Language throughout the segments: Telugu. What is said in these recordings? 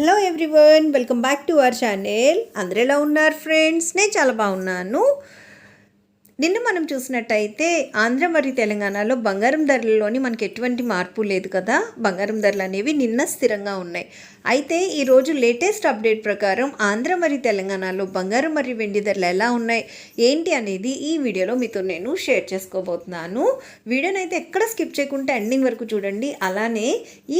Hello everyone welcome back to our channel. అందరూ ఎలా ఉన్నారు ఫ్రెండ్స్? నేను చాలా బాగున్నాను. నిన్న మనం చూసినట్టయితే ఆంధ్ర మరియు తెలంగాణలో బంగారం ధరలలోని మనకి ఎటువంటి మార్పు లేదు కదా? బంగారం ధరలు అనేవి నిన్న స్థిరంగా ఉన్నాయి. అయితే ఈరోజు లేటెస్ట్ అప్డేట్ ప్రకారం ఆంధ్ర మరియు తెలంగాణలో బంగారం మరియు వెండి ధరలు ఎలా ఉన్నాయి ఏంటి అనేది ఈ వీడియోలో మీతో నేను షేర్ చేసుకోబోతున్నాను. వీడియోని అయితే ఎక్కడ స్కిప్ చేయకుండా ఎండింగ్ వరకు చూడండి. అలానే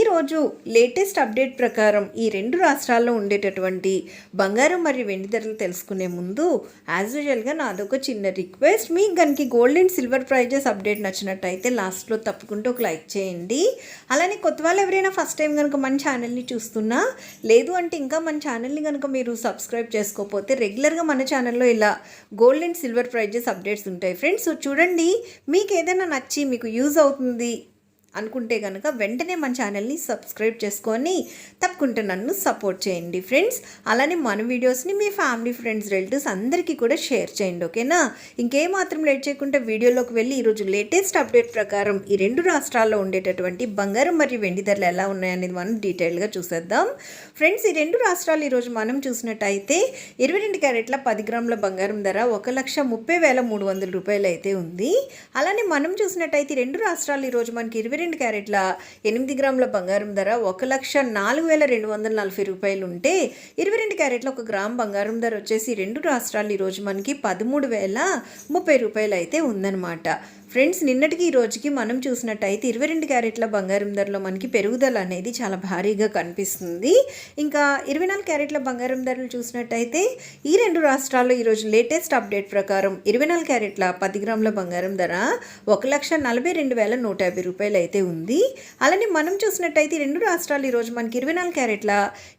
ఈరోజు లేటెస్ట్ అప్డేట్ ప్రకారం ఈ రెండు రాష్ట్రాల్లో ఉండేటటువంటి బంగారం మరియు వెండి ధరలు తెలుసుకునే ముందు యాజ్ యూజువల్గా నాదొక చిన్న రిక్వెస్ట్. మీకు కనుక gold and silver prizes update నచ్చినట్టయితే లాస్ట్లో తప్పకుండా ఒక లైక్ చేయండి. అలానే కొత్త వాళ్ళు ఎవరైనా ఫస్ట్ టైం కనుక మన ఛానల్ని చూస్తున్నా లేదు అంటే ఇంకా మన ఛానల్ని కనుక మీరు సబ్స్క్రైబ్ చేసుకోకపోతే రెగ్యులర్గా మన ఛానల్లో ఇలా gold and silver prizes updates ఉంటాయి. ఫ్రెండ్స్ సో చూడండి మీకు ఏదైనా నచ్చి మీకు యూజ్ అవుతుంది అనుకుంటే కనుక వెంటనే మన ఛానల్ని సబ్స్క్రైబ్ చేసుకొని తప్పకుండా నన్ను సపోర్ట్ చేయండి ఫ్రెండ్స్. అలానే మన వీడియోస్ని మీ ఫ్యామిలీ ఫ్రెండ్స్ రిలేటివ్స్ అందరికీ కూడా షేర్ చేయండి ఓకేనా? ఇంకేమాత్రం లేట్ చేయకుండా వీడియోలోకి వెళ్ళి ఈరోజు లేటెస్ట్ అప్డేట్ ప్రకారం ఈ రెండు రాష్ట్రాల్లో ఉండేటటువంటి బంగారం మరియు వెండి ధరలు ఎలా ఉన్నాయనేది మనం డీటెయిల్గా చూసేద్దాం. ఫ్రెండ్స్ ఈ రెండు రాష్ట్రాలు ఈరోజు మనం చూసినట్టయితే ఇరవై రెండు క్యారెట్ల పది గ్రాముల బంగారం ధర ఒక లక్ష ముప్పై వేల మూడు వందల రూపాయలు అయితే ఉంది. అలానే మనం చూసినట్టయితే రెండు రాష్ట్రాలు ఈరోజు మనకి ఇరవై పన్నెండు క్యారెట్ల ఎనిమిది గ్రాముల బంగారం ధర ఒక లక్ష నాలుగు వేల రెండు వందల నలభై రూపాయలు ఉంటే ఇరవై రెండు క్యారెట్ల ఒక గ్రామ్ బంగారం ధర వచ్చేసి రెండు రాష్ట్రాలు ఈరోజు మనకి పదమూడు వేల ముప్పై రూపాయలు అయితే ఉందన్నమాట. ఫ్రెండ్స్ నిన్నటికి ఈ రోజుకి మనం చూసినట్టయితే ఇరవై రెండు క్యారెట్ల బంగారం ధరలో మనకి పెరుగుదల అనేది చాలా భారీగా కనిపిస్తుంది. ఇంకా ఇరవై నాలుగు క్యారెట్ల బంగారం ధరలు చూసినట్టయితే ఈ రెండు రాష్ట్రాల్లో ఈరోజు లేటెస్ట్ అప్డేట్ ప్రకారం ఇరవై నాలుగు క్యారెట్ల పది గ్రాముల బంగారం ధర ఒక లక్ష నలభై రెండు వేల నూట యాభై రూపాయలు అయితే ఉంది. అలానే మనం చూసినట్టయితే రెండు రాష్ట్రాలు ఈరోజు మనకి ఇరవై నాలుగు క్యారెట్ల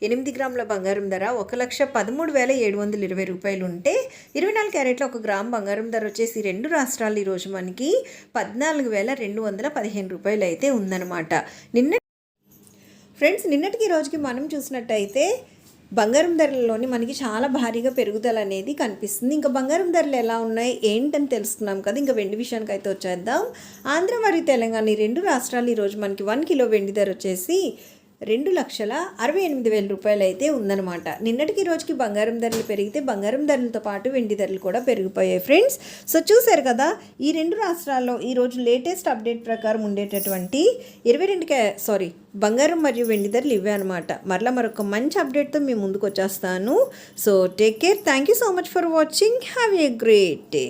ఎనిమిది గ్రాముల బంగారం ధర ఒక లక్ష పదమూడు వేల ఏడు వందల ఇరవై రూపాయలు ఉంటే ఇరవై నాలుగు క్యారెట్ల ఒక గ్రామ్ బంగారం ధర వచ్చేసి రెండు రాష్ట్రాలు ఈరోజు మనకి పద్నాలుగు వేల రెండు వందల పదిహేను రూపాయలు అయితే ఉందన్నమాట. నిన్న ఫ్రెండ్స్ నిన్నటికి ఈ రోజుకి మనం చూసినట్టయితే బంగారం ధరలలోని మనకి చాలా భారీగా పెరుగుదల అనేది కనిపిస్తుంది. ఇంకా బంగారం ధరలు ఎలా ఉన్నాయి ఏంటని తెలుసుకున్నాం కదా. ఇంకా వెండి విషయానికి అయితే వచ్చేద్దాం. ఆంధ్ర మరియు తెలంగాణ ఈ రెండు రాష్ట్రాలు ఈరోజు మనకి వన్ కిలో వెండి ధర వచ్చేసి రెండు లక్షల అరవై ఎనిమిది వేల రూపాయలు అయితే ఉందన్నమాట. నిన్నటికి రోజుకి బంగారం ధరలు పెరిగితే బంగారం ధరలతో పాటు వెండి ధరలు కూడా పెరిగిపోయాయి ఫ్రెండ్స్. సో చూశారు కదా ఈ రెండు రాష్ట్రాల్లో ఈరోజు లేటెస్ట్ అప్డేట్ ప్రకారం ఉండేటటువంటి ఇరవై రెండు సారీ బంగారం మరియు వెండి ధరలు ఇవే అనమాట మరలా మరొక మంచి అప్డేట్తో మేము ముందుకు వచ్చేస్తాను. So take care thank you so much for watching. Have a great day.